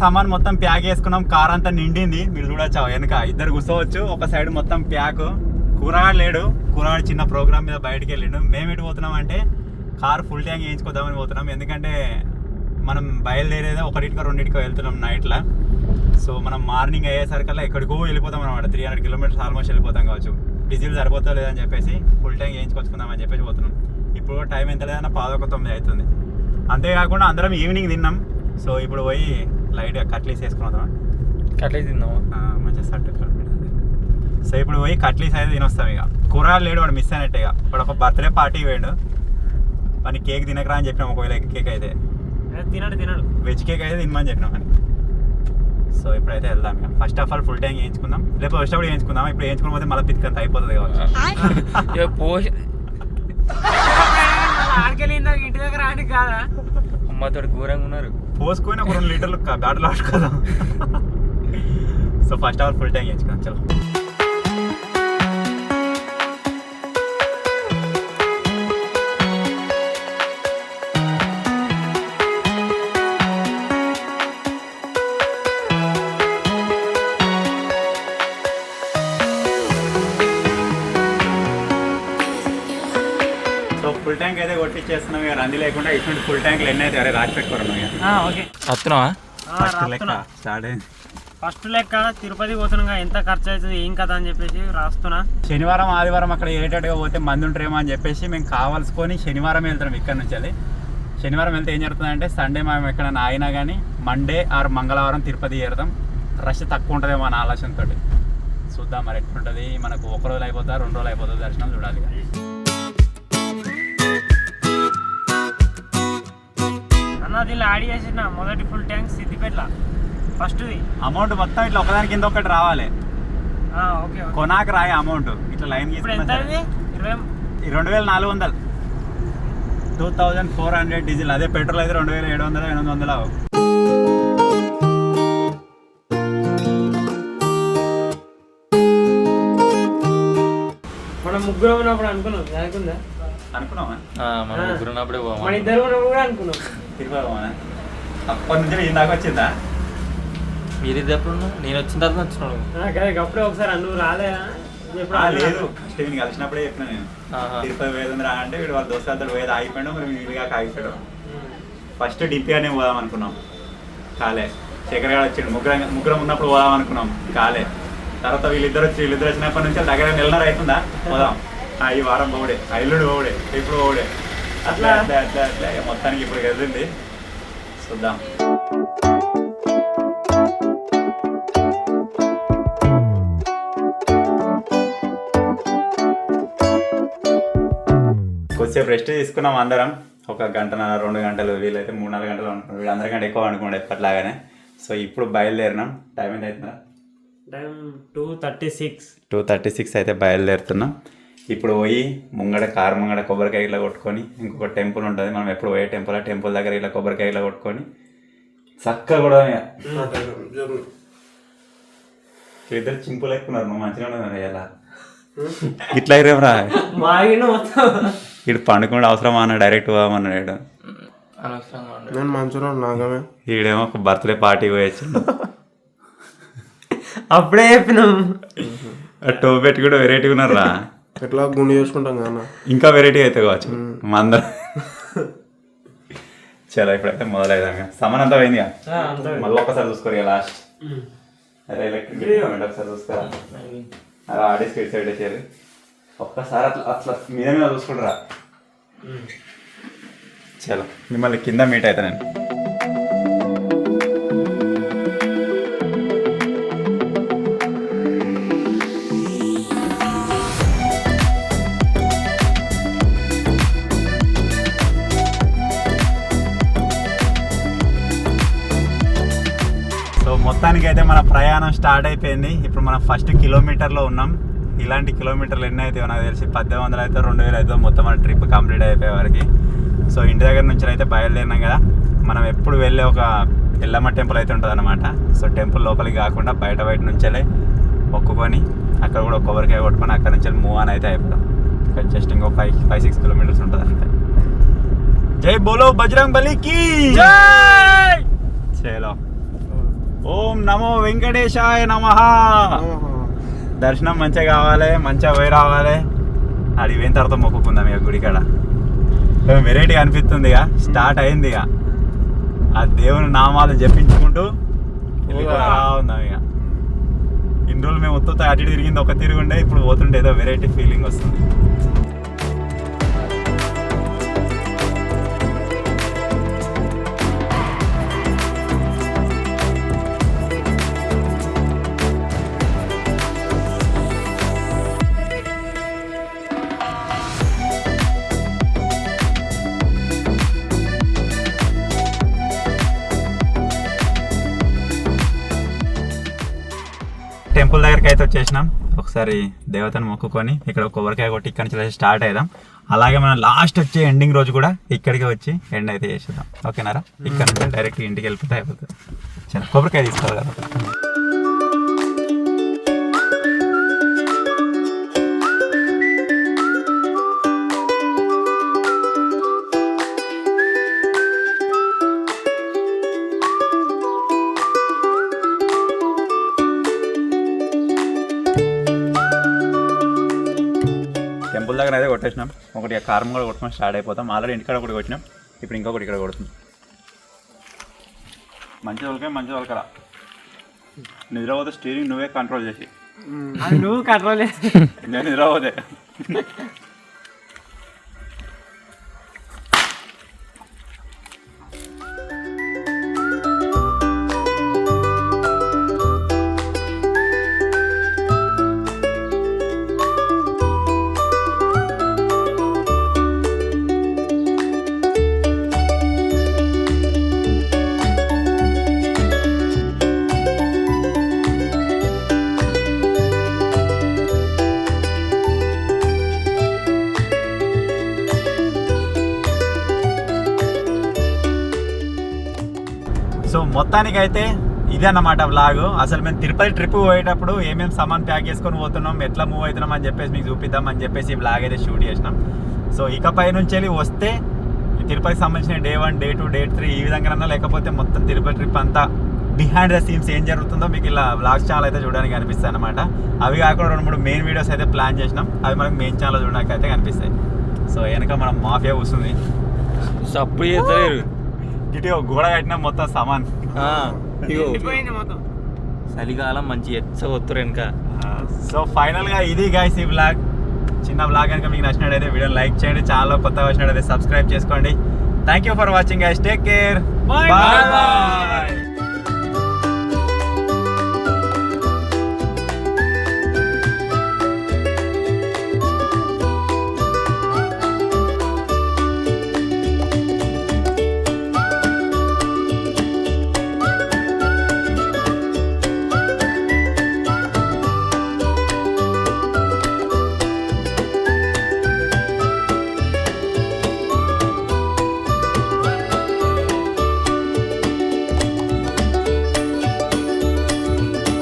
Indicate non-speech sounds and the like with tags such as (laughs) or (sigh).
సామాన్ మొత్తం ప్యాక్ చేసుకున్నాం. కార్ అంతా నిండింది. మీరు చూడొచ్చు. వెనక ఇద్దరు కూర్చోవచ్చు. ఒక సైడ్ మొత్తం ప్యాక్. కూరగాడు లేడు. కూరగాడు చిన్న ప్రోగ్రామ్ మీద బయటికి వెళ్ళిండు. మేము ఎటు పోతున్నాం అంటే కార్ ఫుల్ ట్యాంక్ వేయించుకోదామని పోతున్నాం. ఎందుకంటే మనం బయలుదేరేదే ఒకటికో రెండింటికో వెళ్తున్నాం నైట్లో సో మనం మార్నింగ్ అయ్యేసరికల్లా ఎక్కడికో వెళ్ళిపోతాం అనమాట త్రీ హండ్రెడ్ కిలోమీటర్స్ ఆల్మోస్ట్ వెళ్ళిపోతాం కావచ్చు. డీజిల్ సరిపోతా లేదని చెప్పేసి ఫుల్ ట్యాంక్ వేయించుకొచ్చుకుందాం అని చెప్పేసి పోతున్నాం. ఇప్పుడు టైం ఎంత లేదన్నా పాదొక తొమ్మిది అవుతుంది. అంతేకాకుండా అందరం ఈవినింగ్ తిన్నాం. సో ఇప్పుడు పోయి లైట్గా కట్లీస్ వేసుకున్నాం అట్లే తిందామా? మంచిగా సట్టు సో ఇప్పుడు పోయి కట్లీస్ అయితే తినొస్తాం ఇక. కూరగాయలు లేడు వాడు మిస్ అయినట్టే ఇక. వాడు ఒక బర్త్డే పార్టీ పోయాడు. వాడిని కేక్ తినకరా అని చెప్పినాం ఒకవేళ కేక్ అయితే. తినడు తినడు. వెజ్ కేక్ అయితే తినమని చెప్పినాం అని సో ఇప్పుడైతే వెళ్దాం ఇక. First of all full tank వేయించుకుందాం లేకపోతే వచ్చేటప్పుడు వేయించుకుందాం ఇప్పుడు వేయించుకుని పోతే మళ్ళీ పిత్కంత అయిపోతుంది కావచ్చు. (laughs) ఇంటి దగ్గర కాదా? అమ్మతోటి ఘోరంగా ఉన్నారు. పోసుకొని ఒక రెండు లీటర్లు బ్యాటలు ఆడుకోదాం so first all full tank వేయించుకుందాం చలో. ట్యాంక్ అయితే కొట్టించేస్తున్నాం ఇక రంది లేకుండా ఇటువంటి ఫుల్ ట్యాంక్లు ఎన్ని అయితే అరే రాసి పెట్టుకోవడం ఇక ఓకే. వస్తున్నావా ఫస్ట్ లెక్క స్టార్ట్ అయింది. ఫస్ట్ లెక్క తిరుపతి పోతున్నా ఎంత ఖర్చు అవుతుంది ఏం కదా అని చెప్పేసి రాస్తున్నా. శనివారం ఆదివారం అక్కడ ఏటట్టుగా పోతే మంది ఉంటారేమో అని చెప్పేసి మేము కావాల్సుకొని శనివారం వెళ్తున్నాం ఇక్కడ నుంచి వెళ్ళి. శనివారం వెళ్తే ఏం జరుగుతుందంటే సండే మేము ఎక్కడైనా ఆగినా కానీ మండే ఆర్ మంగళవారం తిరుపతి చేరుతాం. రష్ తక్కువ ఉంటుందేమో అన్న ఆలోచనతో చూద్దాం మరి ఎట్లుంటుంది. మనకు ఒక రోజు అయిపోతా రెండు రోజులు అయిపోతుంది దర్శనం చూడాలి ఇక. దీనిలో యాడ్ చేసిన. మొదటి ఫుల్ ట్యాంక్ సిద్దిపేటల. ఫస్ట్ది. అమౌంట్ మొత్తం ఇట్లా ఒకదాని కింద ఒకటి రావాలి. Okay okay. కొనాక రాయి అమౌంట్ ఇట్లా లైన్ ఇరవై రెండు వేల నాలుగు వందలు. Two thousand four hundred diesel అదే పెట్రోల్ అయితే రెండు వేల ఏడు వందలు ఎనిమిది వందలు మనం ముగ్గురం ఉన్నప్పుడు అనుకున్నాం. అనుకుందా ముగ్గురు ఉన్నప్పుడే మన పోమా ఇద్దరు కూడా అనుకున్నాం. తిరుపతి? అప్పటి నుంచి ఇందాక వచ్చిందా? మీరు ఇది ఎప్పుడు? నేను వచ్చిన తర్వాత వచ్చినాడు. అప్పుడే ఒకసారి నువ్వు రాలేదా లేదు. ఫస్ట్ వీడిని కలిసినప్పుడే చెప్పిన నేను. తిరుపతి పోయేది రా అంటే వీడు వాళ్ళ దోస్తులతో పోయేది ఆగిపోయాడు మరి వీడిగా ఆగిపోయాడు. ఫస్ట్ డిపిగానే పోదాం అనుకున్నాం. కాలే. శేఖర్ గారు వచ్చిండు. ముగ్గురం ముగ్గురం ఉన్నప్పుడు పోదాం అనుకున్నాం. కాలే. తర్వాత వీళ్ళిద్దరు వచ్చి వీళ్ళిద్దరు వచ్చినప్పటి నుంచి దగ్గర నెలన్నర అవుతుందా? (laughs) పోదాం. ఈ వారం ఆ, ఎల్లుండి పోవుడే. ఇప్పుడు పోవుడే. అట్లా? అట్లా అట్లా అట్లా మొత్తానికి ఇప్పుడు కదిలింది చూద్దాం. కొద్దిసేపు రెస్ట్ తీసుకున్నాం అందరం. ఒక గంటన్నర రెండు గంటలు వీలైతే మూడు నాలుగు గంటలు అనుకున్నాం వీళ్ళు అందరికంటే ఎక్కువ అనుకున్నాడు ఎప్పటిలాగానే. సో ఇప్పుడు బయలుదేరినాం. టైం ఎంత అవుతుందా time two thirty six. Two thirty six అయితే బయలుదేరుతున్నాం. ఇప్పుడు పోయి ముంగడ కారు ముంగడ కొబ్బరికాయ ఇట్లా కొట్టుకొని ఇంకొక టెంపుల్ ఉంటుంది మనం ఎప్పుడు పోయే టెంపుల్ ఆ టెంపుల్ దగ్గర ఇట్లా కొబ్బరికాయ ఇట్లా కొట్టుకొని చక్కగా కూడా ఇద్దరు చింపులు ఎక్కున్నారు నువ్వు మంచిగా ఉన్నది ఎలా ఇట్లా ఇటు పండుకుండా అవసరమా అన్న డైరెక్ట్ ఉండు. నేను మంచిగా నాగమే ఈడేమో ఒక బర్త్డే పార్టీ పోయొచ్చు అప్పుడే చెప్పినాం. టో పెట్టి కూడా వెరైటీ ఉన్నారా ఎట్లా గుండె చేసుకుంటాం కదా ఇంకా వెరైటీ అయితే కావచ్చు. మా అందరం. చాలా ఇప్పుడైతే మొదలైదాం సమాన్ అంతా అంతా మళ్ళీ ఒక్కసారి చూసుకోరు లాస్ట్ అరే ఎలక్ట్రిక్ ఒకసారి చూసుకోరా? అలా ఆడి స్పీడ్ సైడ్ వేసేది ఒక్కసారి అట్లా అట్లా మీద మీద చూసుకుంటారా? చలో మిమ్మల్ని కింద మీట్ అవుతా నేను మొత్తానికి అయితే మన ప్రయాణం స్టార్ట్ అయిపోయింది. ఇప్పుడు మనం ఫస్ట్ కిలోమీటర్లో ఉన్నాం. ఇలాంటి కిలోమీటర్లు ఎన్ని అయితే నాకు తెలిసి పద్దెనిమిది వందలు అయితే రెండు వేలు అయితే మొత్తం మన ట్రిప్ కంప్లీట్ అయిపోయే వరకు. సో ఇంటి దగ్గర నుంచి అయితే బయలుదేరినాం కదా. మనం ఎప్పుడు వెళ్ళే ఒక ఎల్లమ్మ టెంపుల్ అయితే ఉంటుంది అనమాట సో టెంపుల్ లోపలికి కాకుండా బయట బయట నుంచెలే మొక్కుకొని అక్కడ కూడా కొబ్బరికాయ కొట్టుకొని అక్కడ నుంచి మూవ్ అని అయితే అయిపోతాం. ఇక్కడ జస్ట్ ఇంకో ఫైవ్ ఫైవ్ సిక్స్ కిలోమీటర్స్ ఉంటుంది అంతే. జై బోలో బజరంగ్ బలికి! చలో. ఓం నమో వెంకటేశాయ నమ. దర్శనం మంచిగా కావాలి మంచిగా పోయి రావాలి. అది పోయిన తర్వాత మొక్కుకుందాం ఇక గుడి కాడ. వెరైటీ అనిపిస్తుంది ఇక. స్టార్ట్ అయింది ఇక. ఆ దేవుని నామాలు జపించుకుంటూ ఉందాం ఇక. ఇన్ని రోజులు మేము ఉత్తుత అటు తిరిగింది ఒక తిరుగుండే ఇప్పుడు పోతుంటే ఏదో వెరైటీ ఫీలింగ్ వస్తుంది. దగ్గరికి అయితే వచ్చేసినాం. ఒకసారి దేవతను మొక్కుకొని ఇక్కడ ఒక కొబ్బరికాయ కొట్టి ఇక్కడ నుంచి స్టార్ట్ అయిదాం. అలాగే మనం లాస్ట్ వచ్చే ఎండింగ్ రోజు కూడా ఇక్కడికి వచ్చి ఎండ్ అయితే చేసేద్దాం. ఓకేనారా? ఇక్కడ నుంచి డైరెక్ట్ ఇంటికి వెళ్ళిపోతే అయిపోతుంది. కొబ్బరికాయ తీసుకోవాలి కదా. కొట్టేసినాం ఒకటి ఆ కారం కూడా కొట్టుకొని స్టార్ట్ అయిపోతాం. ఆల్రెడీ ఇంటికాడ ఒకటి కొట్టినాం. ఇప్పుడు ఇంకొకటి ఇక్కడ కొడుతుంది. మంచి వాళ్ళకే మంచి వాళ్ళకరా నిద్రపోతే స్టీరింగ్ నువ్వే కంట్రోల్ చేసి. నువ్వు కంట్రోల్ నేను నిద్రపోతే సో మొత్తానికి అయితే ఇదే అన్నమాట వ్లాగ్ అసలు మేము తిరుపతి ట్రిప్ పోయేటప్పుడు ఏమేమి సామాన్ ప్యాక్ చేసుకొని పోతున్నాం ఎట్లా మూవ్ అవుతున్నాం అని చెప్పేసి మీకు చూపిద్దాం అని చెప్పేసి ఈ వ్లాగ్ అయితే షూట్ చేసినాం. సో ఇకపై నుంచి వెళ్ళి వస్తే తిరుపతికి సంబంధించిన day one day two day three ఈ విధంగా లేకపోతే మొత్తం తిరుపతి ట్రిప్ అంతా బిహైండ్ ద సీన్స్ ఏం జరుగుతుందో మీకు ఇలా వ్లాగ్స్ ఛానల్ అయితే చూడడానికి కనిపిస్తాయి అనమాట అవి కాకుండా రెండు మూడు మెయిన్ వీడియోస్ అయితే ప్లాన్ చేసినాం. అవి మనకు మెయిన్ ఛానల్ చూడడానికి అయితే కనిపిస్తాయి. సో వెనక మనం మాఫియా కూర్చుంది. సప్పు చేస్తారు ఇటు గోడ కట్టినా మొత్తం సామాన్. చలికాలం మంచి ఎచ్చ ఒత్తురు వెనక సో ఫైనల్గా ఇది గైస్ ఈ బ్లాగ్ చిన్న బ్లాగ్ కనుక మీకు నచ్చినట్టయితే వీడియో లైక్ చేయండి. ఛానల్ కొత్తగా వచ్చినట్టయితే సబ్స్క్రైబ్ చేసుకోండి. Thank you for watching guys take care Bye. Bye